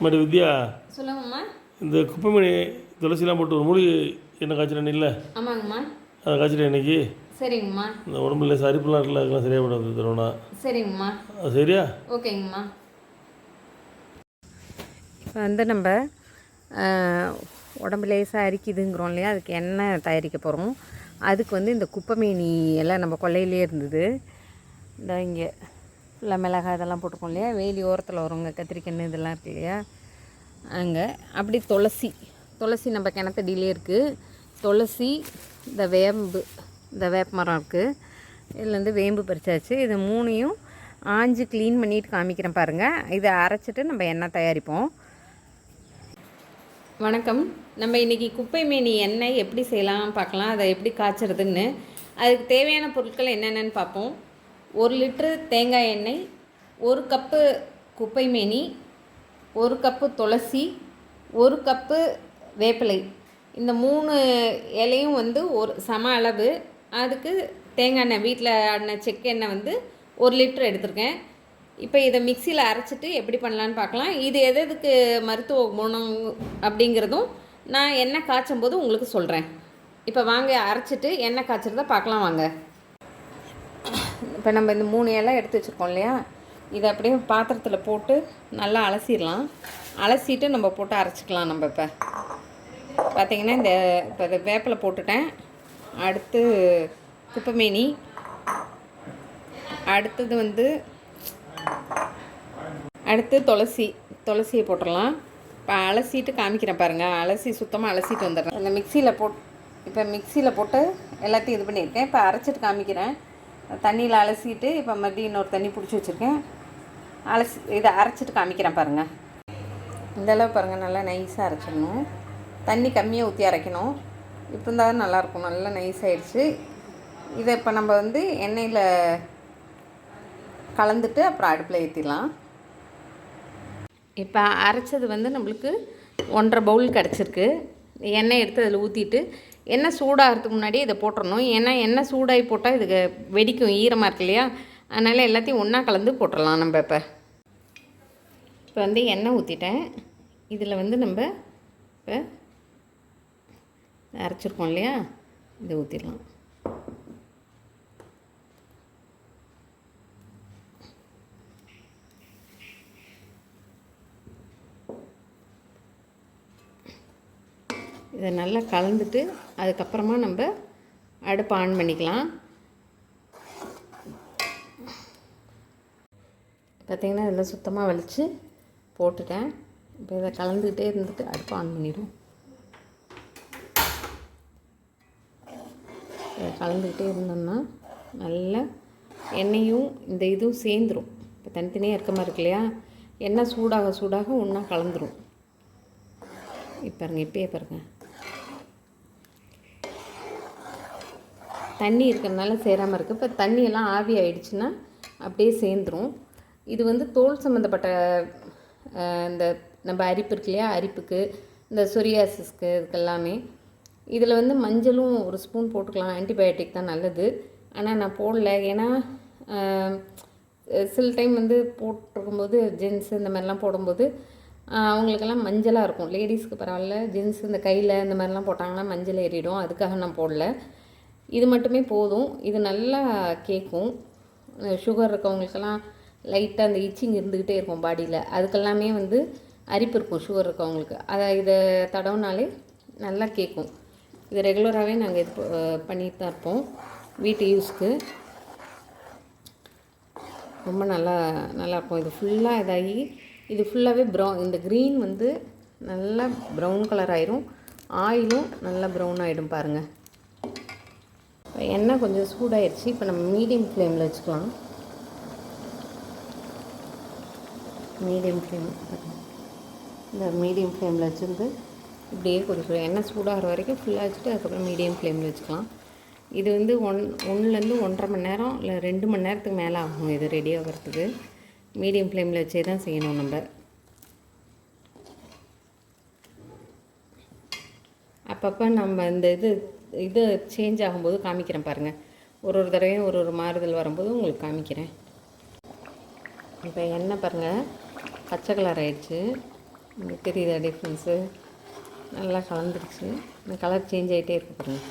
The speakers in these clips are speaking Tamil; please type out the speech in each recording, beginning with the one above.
மாதிரி வித்யா சொல்லுங்கம்மா. இந்த குப்பைமணி துளசிலாம் போட்டு ஒரு மூலிகை என்ன காய்ச்சல் இல்லை? ஆமாங்கம்மா. அதை காய்ச்சிட்டேன் இன்னைக்கு. சரிங்கம்மா. இந்த உடம்புல சரிப்புலாம் இருக்குல்ல அதெல்லாம் சரியாக போடாது தருவனா சரிங்கம்மா. அது சரியா? ஓகேங்கம்மா. இப்போ வந்து நம்ம உடம்பு லேசாக அரிக்குதுங்கிறோம் இல்லையா? அதுக்கு எண்ணெய் தயாரிக்க போகிறோம் அதுக்கு வந்து இந்த குப்பைமேனி எல்லாம் நம்ம கொல்லையிலே இருந்தது. இந்த இங்கே. ஃபுல்லாக மிளகாய் இதெல்லாம் போட்டிருக்கோம் இல்லையா? வேலி ஓரத்தில் வருங்க கத்திரிக்கண்ணு இதெல்லாம் இருக்கு இல்லையா? அங்கே. அப்படி துளசி. துளசி நம்ம கிணத்தடியிலே இருக்குது துளசி இந்த வேம்பு இந்த வேப்ப மரம் இருக்குது இதுலேருந்து வேம்பு பறிச்சாச்சு. இது மூணையும் ஆஞ்சு க்ளீன் பண்ணிட்டு காமிக்கிறேன் பாருங்கள் இதை அரைச்சிட்டு நம்ம எண்ணெய் தயாரிப்போம். வணக்கம். நம்ம இன்றைக்கி குப்பை மேனி எண்ணெய் எப்படி செய்யலாம் பார்க்கலாம். அதை எப்படி காய்ச்சறதுன்னு. அதுக்கு தேவையான பொருட்கள் என்னென்னு பார்ப்போம். ஒரு லிட்ரு தேங்காய் எண்ணெய் ஒரு கப்பு குப்பை மேனி ஒரு கப்பு துளசி ஒரு கப்பு வேப்பிலை. இந்த மூணு இலையும் வந்து ஒரு சம அளவு. அதுக்கு தேங்காய் எண்ணெய் வீட்டில் ஆடின செக்கு எண்ணெய் வந்து ஒரு லிட்டர் எடுத்திருக்கேன். இப்போ இதை மிக்சியில் அரைச்சிட்டு எப்படி பண்ணலான்னு பார்க்கலாம். இது எது எதுக்கு மருத்துவ குணம் அப்படிங்கிறதும் நான் எண்ணெய் காய்ச்சும் போது உங்களுக்கு சொல்கிறேன் இப்போ வாங்க அரைச்சிட்டு எண்ணெய் காய்ச்சறத பார்க்கலாம் வாங்க. இப்போ நம்ம இந்த மூணு இலை எடுத்து வச்சுருக்கோம் இல்லையா? இதை அப்படியே பாத்திரத்தில் போட்டு நல்லா அலசிடலாம். அலசிட்டு நம்ம போட்டு அரைச்சிக்கலாம் நம்ம இப்போ. பார்த்தீங்கன்னா இந்த இப்போ இந்த வேப்பில் போட்டுட்டேன். அடுத்து குப்பைமேனி. அடுத்தது வந்து அடுத்து துளசி. துளசியை போட்டுடலாம். இப்போ அலசிட்டு காமிக்கிறேன் பாருங்கள் அலசி சுத்தமாக அலசிட்டு வந்துடுறேன். இந்த மிக்சியில் போட் இப்போ மிக்சியில் போட்டு எல்லாத்தையும் இது பண்ணியிருக்கேன். இப்போ அரைச்சிட்டு காமிக்கிறேன். தண்ணியில் அலசிட்டு இப்போ மறுபடியும் இன்னொரு தண்ணி பிடிச்சி வச்சுருக்கேன். அலசி இதை அரைச்சிட்டு காமிக்கிறேன் பாருங்கள் இந்தளவு பாருங்கள் நல்லா நைஸாக அரைச்சிடணும். தண்ணி கம்மியாக ஊற்றி அரைக்கணும். இப்போ இருந்தால் நல்லாயிருக்கும் நல்லா நைஸ் ஆயிடுச்சு. இதை இப்போ நம்ம வந்து எண்ணெயில் கலந்துட்டு அப்புறம் அடுப்பில் ஏற்றிடலாம் இப்போ அரைச்சது வந்து நம்மளுக்கு ஒன்றரை பவுல் கிடச்சிருக்கு. எண்ணெய் எடுத்து அதில் ஊற்றிட்டு எண்ணெய் சூடாகிறதுக்கு முன்னாடி இதை போட்டுடணும் ஏன்னா எண்ணெய் சூடாகி போட்டால் இதுக்கு வெடிக்கும் ஈரமாக இருக்கு இல்லையா? அதனால் எல்லாத்தையும் ஒன்றா கலந்து போட்டுடலாம் நம்ம இப்போ. இப்போ வந்து எண்ணெய் ஊற்றிட்டேன் இதில் வந்து நம்ம இப்போ அரைச்சிருக்கோம் இல்லையா? இதை ஊற்றிடலாம் இதை நல்லா கலந்துட்டு அதுக்கப்புறமா நம்ம அடுப்பு ஆன் பண்ணிக்கலாம். பார்த்திங்கன்னா இதெல்லாம் சுத்தமாக வலித்து போட்டுட்டேன். இப்போ இதை கலந்துக்கிட்டே இருந்துட்டு அடுப்பு ஆன் பண்ணிடும் இதை கலந்துக்கிட்டே இருந்தோம்னா நல்லா எண்ணெயும் இந்த இதுவும் சேர்ந்துரும். இப்போ தனித்தனியாக இருக்க மாதிரி இருக்கு இல்லையா? எண்ணெய் சூடாக சூடாக ஒன்றா கலந்துரும். இப்போ பாருங்கள் இப்போயே பாருங்கள் தண்ணி இருக்கிறதுனால சேராமல் இருக்குது இப்போ தண்ணியெல்லாம் ஆவி ஆயிடுச்சுன்னா அப்படியே சேர்ந்துடும் இது வந்து தோல் சம்மந்தப்பட்ட இந்த நம்ம அரிப்பு இருக்கு இல்லையா? அரிப்புக்கு இந்த சொரியாசிஸ்க்கு இதுக்கெல்லாமே. இதில் வந்து மஞ்சளும் ஒரு ஸ்பூன் போட்டுக்கலாம். ஆன்டிபயோட்டிக் தான் நல்லது. ஆனால் நான் போடல. ஏன்னா சில டைம் வந்து போட்டிருக்கும்போது ஜென்ஸ் இந்த மாதிரிலாம் போடும்போது அவங்களுக்கெல்லாம் மஞ்சளாக இருக்கும். லேடிஸ்க்கு பரவாயில்ல. ஜென்ஸ் இந்த கையில் இந்த மாதிரிலாம் போட்டாங்கன்னா மஞ்சள் ஏறிடும். அதுக்காக நான் போடல. இது மட்டுமே போதும். இது நல்லா கேட்கும் சுகர் இருக்கவங்களுக்கெல்லாம் லைட்டாக அந்த இச்சிங் இருந்துக்கிட்டே இருக்கும் பாடியில் அதுக்கெல்லாமே வந்து அரிப்பு இருக்கும் சுகர் இருக்கவங்களுக்கு. அதை இதை தடவுனாலே நல்லா கேட்கும் இது ரெகுலராகவே நாங்கள் இது பண்ணிட்டு தான் இருப்போம். வீட்டு யூஸ்க்கு ரொம்ப நல்லா நல்லாயிருக்கும் இது ஃபுல்லாக இதாகி இது ஃபுல்லாகவே ப்ரௌன் இந்த க்ரீன் வந்து நல்லா ப்ரௌன் கலர் ஆயிரும். ஆயிலும் நல்லா ப்ரௌன் ஆகிடும் பாருங்கள் இப்போ எண்ணெய் கொஞ்சம் சூடாயிடுச்சு இப்போ நம்ம மீடியம் ஃப்ளேமில் வச்சுக்கலாம். Medium flame. இந்த மீடியம் ஃப்ளேமில் வச்சுருந்து இப்படியே கொஞ்சம் எண்ணெய் சூடாகிற வரைக்கும் ஃபுல்லாக வச்சுட்டு அதுக்கப்புறம் மீடியம் ஃப்ளேமில் வச்சுக்கலாம். இது வந்து ஒன் ஒன்றுலேருந்து ஒன்றரை மணி நேரம் இல்லை ரெண்டு மணி நேரத்துக்கு மேலே ஆகும் இது ரெடி ஆகிறதுக்கு. மீடியம் ஃப்ளேமில் வச்சே தான் செய்யணும் நம்ம. அப்பப்போ நம்ம இந்த இது இது சேஞ்ச் ஆகும்போது காமிக்கிறேன் பாருங்கள் ஒரு ஒரு தடவையும் ஒரு ஒரு மாறுதல் வரும்போது உங்களுக்கு காமிக்கிறேன். இப்போ என்ன பாருங்கள் பச்சை கலர் ஆயிடுச்சு. உங்களுக்கு தெரியுதா டிஃப்ரென்ஸு நல்லா கலந்துருச்சு. இந்த கலர் சேஞ்ச் ஆகிட்டே இருக்கு பாருங்கள்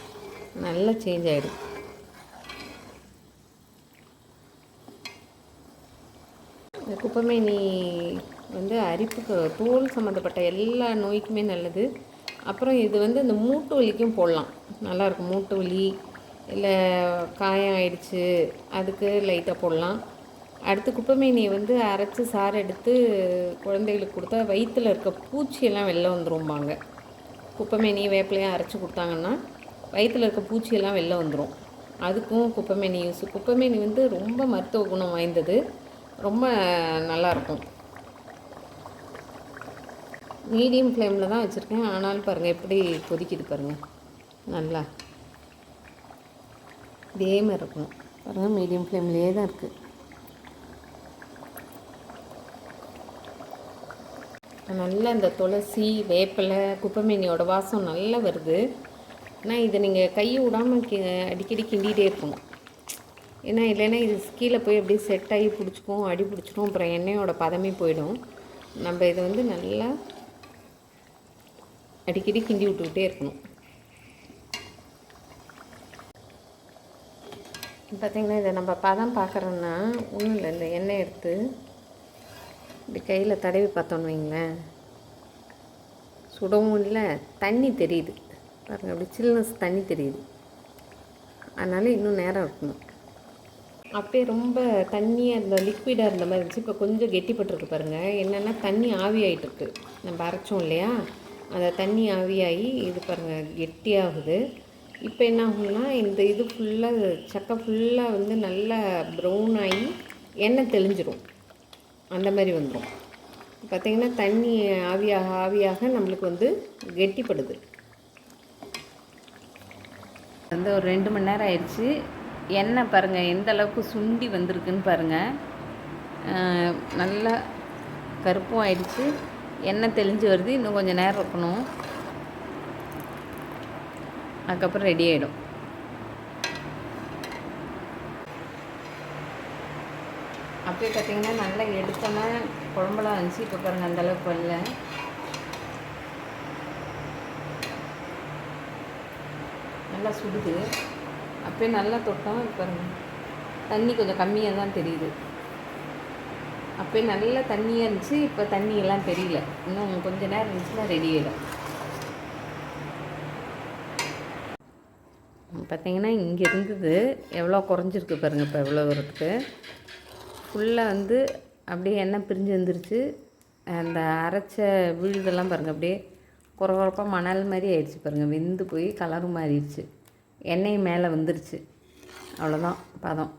நல்லா சேஞ்ச் ஆகிடும் இந்த குப்பைமேனி வந்து அரிப்புக்கு தோல் சம்மந்தப்பட்ட எல்லா நோய்க்குமே நல்லது. அப்புறம் இது வந்து இந்த மூட்டு வலிக்கும் போடலாம். நல்லாயிருக்கும் மூட்டு வலி இல்லை காயம் ஆயிடுச்சு அதுக்கு லைட்டாக போடலாம். அடுத்து குப்பைமேனியை வந்து அரைச்சி சாறு எடுத்து குழந்தைகளுக்கு கொடுத்தா வயிற்றில் இருக்க பூச்சியெல்லாம் வெளில வந்துரும்பாங்க. குப்பைமேனி வேப்பிலையும் அரைச்சி கொடுத்தாங்கன்னா வயிற்றில் இருக்க பூச்சியெல்லாம் வெளில வந்துடும் அதுக்கும் குப்பைமேனி யூஸ் குப்பைமேனி வந்து ரொம்ப மருத்துவ குணம் வாய்ந்தது. ரொம்ப நல்லாயிருக்கும் மீடியம் ஃப்ளேமில் தான் வச்சுருக்கேன். ஆனாலும் பாருங்கள் எப்படி கொதிக்குது பாருங்கள் நல்லா. இதே மாதிரி இருக்கும். பாருங்கள் மீடியம் ஃப்ளேம்லேயே தான் இருக்குது நல்லா இந்த துளசி வேப்பிலை குப்பைமேனியோட வாசம் நல்லா வருது. ஆனால் இதை நீங்கள் கையை விடாமல் கி அடிக்கடி கிண்டிகிட்டே இருக்கணும் ஏன்னா இல்லைன்னா இது கீழே போய் அப்படியே செட் ஆகி பிடிச்சிக்கும் அடி பிடிச்சிக்கும் அப்புறம் எண்ணெயோட பதமே போயிடும். நம்ம இதை வந்து நல்லா அடிக்கடி கிண்டி விட்டுக்கிட்டே இருக்கணும். பார்த்திங்கன்னா இதை நம்ம பதம் பார்க்குறோன்னா ஒன்றும் இல்லை இந்த எண்ணெய் எடுத்து இப்படி கையில் தடவி பார்த்தோன்னு வைங்களேன். சுடவும் இல்லை தண்ணி தெரியுது. பாருங்கள் அப்படி சில்னஸ் தண்ணி தெரியுது. அதனால் இன்னும் நேரம் இருக்கணும். அப்பயே ரொம்ப தண்ணியாக இருந்த லிக்விடாக இருந்த மாதிரி இருந்துச்சு. இப்போ கொஞ்சம் கெட்டிப்பட்டிருக்கு பாருங்கள் என்னென்னா தண்ணி ஆவியாயிட்டு இருக்கு. நம்ம அரைச்சோம் இல்லையா? அந்த தண்ணி ஆவியாகி இது பாருங்கள் கெட்டியாகுது. இப்போ என்ன ஆகும்னா இந்த இது ஃபுல்லாக சக்கை ஃபுல்லாக வந்து நல்லா ப்ரௌன் ஆகி எண்ணெய் தெளிஞ்சிரும். அந்த மாதிரி வந்துடும் பார்த்திங்கன்னா தண்ணி ஆவியாக ஆவியாக நம்மளுக்கு வந்து கெட்டிப்படுது. வந்து ஒரு ரெண்டு மணி நேரம் ஆயிடுச்சு. எண்ணெய் பாருங்கள் எந்த அளவுக்கு சுண்டி வந்திருக்குன்னு பாருங்கள் நல்லா கருப்பும் ஆயிடுச்சு. எண்ணெய் தெளிஞ்சு வருது. இன்னும் கொஞ்சம் நேரம் இருக்கணும். அதுக்கப்புறம் ரெடி ஆகிடும் அப்படியே பார்த்தீங்கன்னா நல்லா எடுத்தோன்னா குழம்புலாம் வந்துச்சு. இப்போ பாருங்கள் அந்தளவுக்கு வரல. நல்லா சுடுது. அப்படியே நல்லா தொட்டோம். இப்போ தண்ணி கொஞ்சம் கம்மியாக தான் தெரியுது. அப்போயே நல்லா தண்ணியாக இருந்துச்சு. இப்போ தண்ணியெல்லாம் தெரியல. இன்னும் கொஞ்ச நேரம் இருந்துச்சுன்னா ரெடி ஆகிடும் பார்த்தீங்கன்னா இங்கே இருந்தது. எவ்வளோ குறைஞ்சிருக்கு பாருங்கள் இப்போ எவ்வளோ தூரத்துக்கு ஃபுல்லாக வந்து அப்படியே எண்ணெய் பிரிஞ்சு வந்துருச்சு. அந்த அரைச்ச விழுதெல்லாம் பாருங்கள் அப்படியே குறை குறப்பாக மணல் மாதிரி ஆயிடுச்சு பாருங்கள் வெந்து போய் கலரும் மாறிடுச்சு. எண்ணெய் மேலே வந்துருச்சு. அவ்வளோதான் பதம்.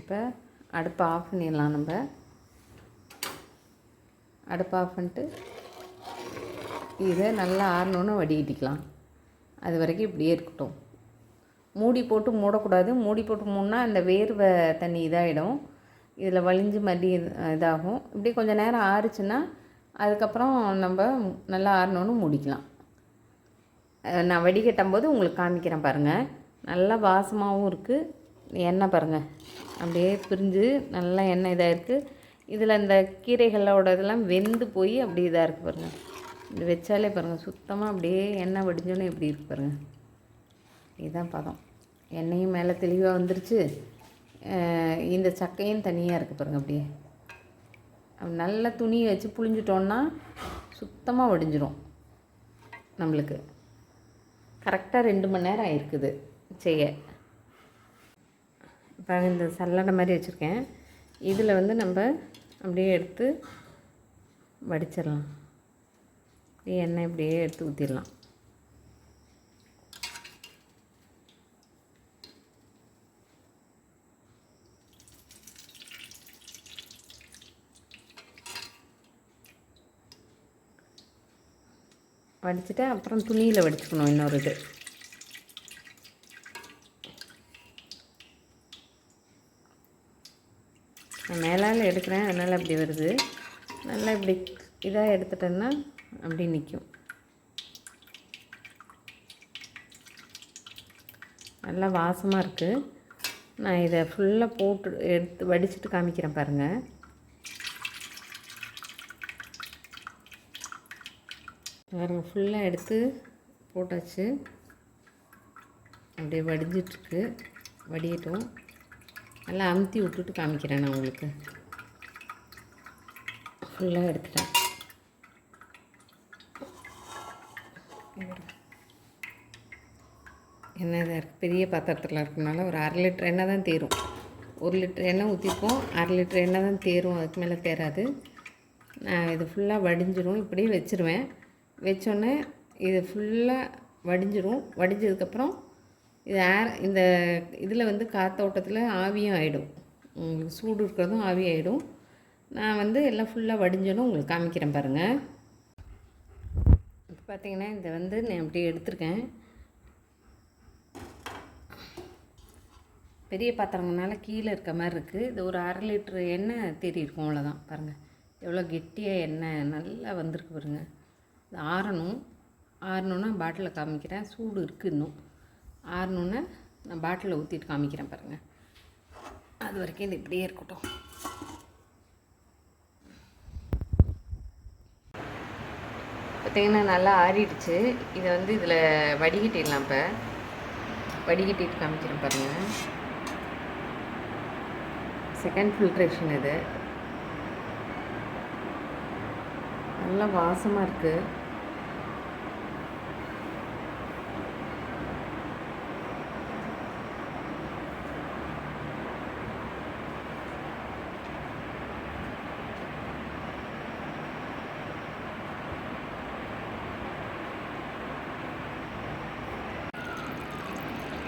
இப்போ அடுப்பை ஆஃப் பண்ணிடலாம் நம்ம. அடுப்பை ஆஃப் பண்ணிட்டு இதை நல்லா ஆறணுன்னு வடிகட்டிக்கலாம். அது வரைக்கும் இப்படியே இருக்கட்டும். மூடி போட்டு மூடக்கூடாது. மூடி போட்டு மூடினா அந்த வேர்வை தண்ணி இதாகிடும் இதில் வலிஞ்சு மறுபடியும் இதாகும். இப்படி கொஞ்சம் நேரம் ஆறுச்சுன்னா அதுக்கப்புறம் நம்ம நல்லா ஆறணுன்னு மூடிக்கலாம். நான் வடிகட்டும் போது உங்களுக்கு காமிக்கிறேன் பாருங்கள் நல்லா வாசமாகவும் இருக்குது எண்ணெய் பாருங்கள் அப்படியே பிரிஞ்சு நல்லா எண்ணெய் இதாக இருக்குது இதில் இந்த கீரைகளோட இதெல்லாம் வெந்து போய் அப்படி இதாக இருக்குது பாருங்கள் இது வச்சாலே பாருங்கள் சுத்தமாக அப்படியே எண்ணெய் வடிஞ்சோன்னே இப்படி இருக்கு பாருங்கள் இதுதான் பதம். எண்ணெயும் மேலே தெளிவாக வந்துருச்சு. இந்த சக்கையும் தனியாக இருக்குது பாருங்கள் அப்படியே. நல்ல துணியை வச்சு புழிஞ்சிட்டோன்னா சுத்தமாக வடிஞ்சிரும் நம்மளுக்கு. கரெக்டாக ரெண்டு மணி நேரம் ஆயிருக்குது செய்ய. இப்போ இந்த சல்லடை மாதிரி வச்சுருக்கேன். இதில் வந்து நம்ம அப்படியே எடுத்து வடிச்சிடலாம். அப்படியே எண்ணெய் இப்படியே எடுத்து ஊற்றிடலாம் வடிச்சிட்டு அப்புறம் துணியில் வடிச்சுக்கணும் இன்னொரு இது. நான் மேலால் எடுக்கிறேன் அதனால் அப்படி வருது. நல்லா இப்படி இதாக எடுத்துட்டேன்னா அப்படி நிற்கும் நல்லா வாசமாக இருக்குது நான் இதை ஃபுல்லாக போட்டு எடுத்து வடிச்சிட்டு காமிக்கிறேன் பாருங்கள் பாருங்கள் ஃபுல்லாக எடுத்து போட்டாச்சு. அப்படியே வடிஞ்சிட்ருக்கு வடியட்டும். நல்லா அமுத்தி விட்டுட்டு காமிக்கிறேன் நான் உங்களுக்கு. ஃபுல்லாக எடுத்துட்டேன். எண்ணெய் தான் இருக்குது பெரிய பாத்திரத்தில் இருக்கனால ஒரு அரை லிட்டர் எண்ணெய் தான் தேரும். ஒரு லிட்டர் எண்ணெய் ஊற்றிப்போம் அரை லிட்டர் எண்ணெய் தான் தேரும். அதுக்கு மேலே தேராது. நான் இது ஃபுல்லாக வடிஞ்சிரும். இப்படியே வச்சுருவேன். வச்சோன்னே இது ஃபுல்லாக வடிஞ்சிரும். வடிஞ்சதுக்கப்புறம் இது ஏர் இந்த இதில் வந்து காத்தோட்டத்தில் ஆவியும் ஆகிடும் சூடு இருக்கிறதும் ஆவி ஆகிடும் நான் வந்து எல்லாம் ஃபுல்லாக வடிஞ்சனும் உங்களுக்கு காமிக்கிறேன் பாருங்கள் இப்போ பார்த்தீங்கன்னா இதை வந்து நான் அப்படியே எடுத்திருக்கேன். பெரிய பாத்திரங்கனால கீழே இருக்க மாதிரி இருக்குது இது ஒரு அரை லிட்ரு எண்ணெய் தேறி இருக்கும் அவ்வளோதான் பாருங்கள் எவ்வளோ கெட்டியாக எண்ணெய் நல்லா வந்திருக்கு பாருங்கள் இது ஆறணும். ஆறணுன்னா பாட்டிலில் காமிக்கிறேன். சூடு இருக்குது இன்னும். ஆறணுன்னு நான் பாட்டிலில் ஊற்றிட்டு காமிக்கிறேன் பாருங்கள் அது வரைக்கும் இது இப்படியே இருக்கட்டும். பார்த்திங்கன்னா நல்லா ஆறிடுச்சு. இதை வந்து இதில் வடிகட்டிடலாம் இப்போ. வடிகட்டிட்டு காமிக்கிறேன் பாருங்கள் செகண்ட் ஃபில்ட்ரேஷன் இது. நல்லா வாசமாக இருக்குது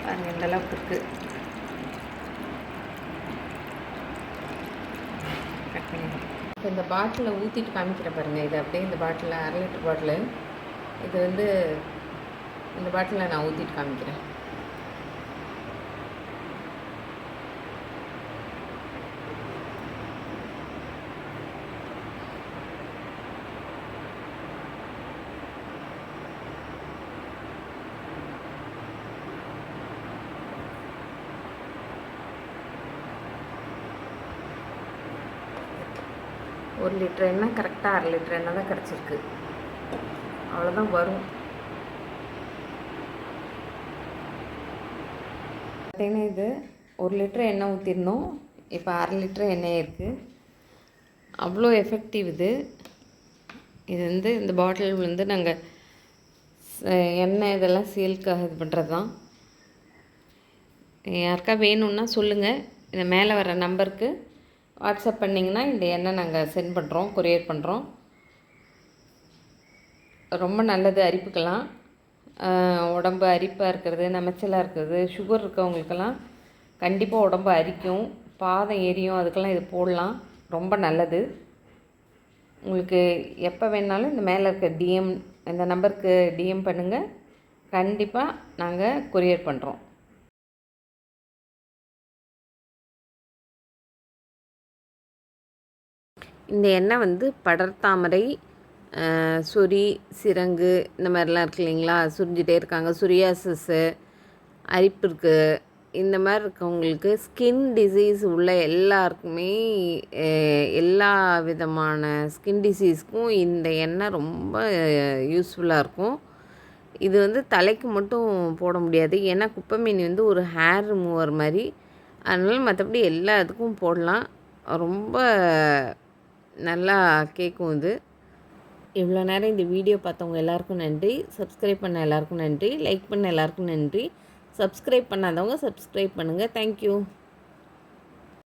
பாருங்க இந்த அளவுக்கு இருக்குது கட் பண்ணிடுறேன் இப்போ இந்த பாட்டிலில் ஊற்றிட்டு காமிக்கிறேன் பாருங்கள் இது அப்படியே இந்த பாட்டிலில் அரை லிட்டர் பாட்டிலு. இது வந்து இந்த பாட்டிலில் நான் ஊற்றிட்டு காமிக்கிறேன். ஒரு லிட்டர் எண்ணெய் கரெக்டாக அரை லிட்டர் எண்ணெய் தான் கிடச்சிருக்கு. அவ்வளோதான் வரும். பார்த்தீங்கன்னா இது ஒரு லிட்டர் எண்ணெய் ஊற்றிருந்தோம் இப்போ அரை லிட்டர் எண்ணெய் இருக்குது அவ்வளோ எஃபெக்டிவ் இது. இது வந்து இந்த பாட்டில் வந்து நாங்கள் எண்ணெய் இதெல்லாம் சேலுக்காக இது பண்ணுறது தான் யாருக்கா வேணும்னா சொல்லுங்கள் இந்த மேலே வர நம்பருக்கு வாட்ஸ்அப் பண்ணிங்கன்னா இந்த எண்ணெய் நாங்கள் சென்ட் பண்ணுறோம் கொரியர் பண்ணுறோம். ரொம்ப நல்லது அரிப்புக்கெல்லாம். உடம்பு அரிப்பாக இருக்கிறது நமைச்சலாக இருக்கிறது சுகர் இருக்கவங்களுக்கெல்லாம் கண்டிப்பாக உடம்பு அரிக்கும். பாதம் எரியும் அதுக்கெல்லாம் இது போடலாம். ரொம்ப நல்லது. உங்களுக்கு எப்போ வேணாலும் இந்த மேலே இருக்க டிஎம் இந்த நம்பருக்கு டிஎம் பண்ணுங்கள் கண்டிப்பாக நாங்கள் கொரியர் பண்ணுறோம் இந்த எண்ணெய் வந்து படர்தாமரை சொறி சிரங்கு இந்த மாதிரிலாம் இருக்கு இல்லைங்களா? சுரிஞ்சிட்டே இருக்காங்க. சுரியாசஸ்ஸு அரிப்பு இருக்குது இந்த மாதிரி இருக்கவங்களுக்கு ஸ்கின் டிசீஸ் உள்ள எல்லாருக்குமே எல்லா விதமான ஸ்கின் டிசீஸ்க்கும் இந்த எண்ணெய் ரொம்ப யூஸ்ஃபுல்லாக இருக்கும். இது வந்து தலைக்கு மட்டும் போட முடியாது. ஏன்னா குப்பைமீனி வந்து ஒரு ஹேர் ரிமூவர் மாதிரி. அதனால் மற்றபடி எல்லா இதுக்கும் போடலாம். ரொம்ப நல்லா கேட்கும் இது. இவ்வளோ நேரம் இந்த வீடியோ பார்த்தவங்க எல்லாருக்கும் நன்றி. சப்ஸ்கிரைப் பண்ண எல்லாருக்கும் நன்றி. லைக் பண்ண எல்லாருக்கும் நன்றி. சப்ஸ்கிரைப் பண்ணாதவங்க சப்ஸ்கிரைப் பண்ணுங்கள் தேங்க்யூ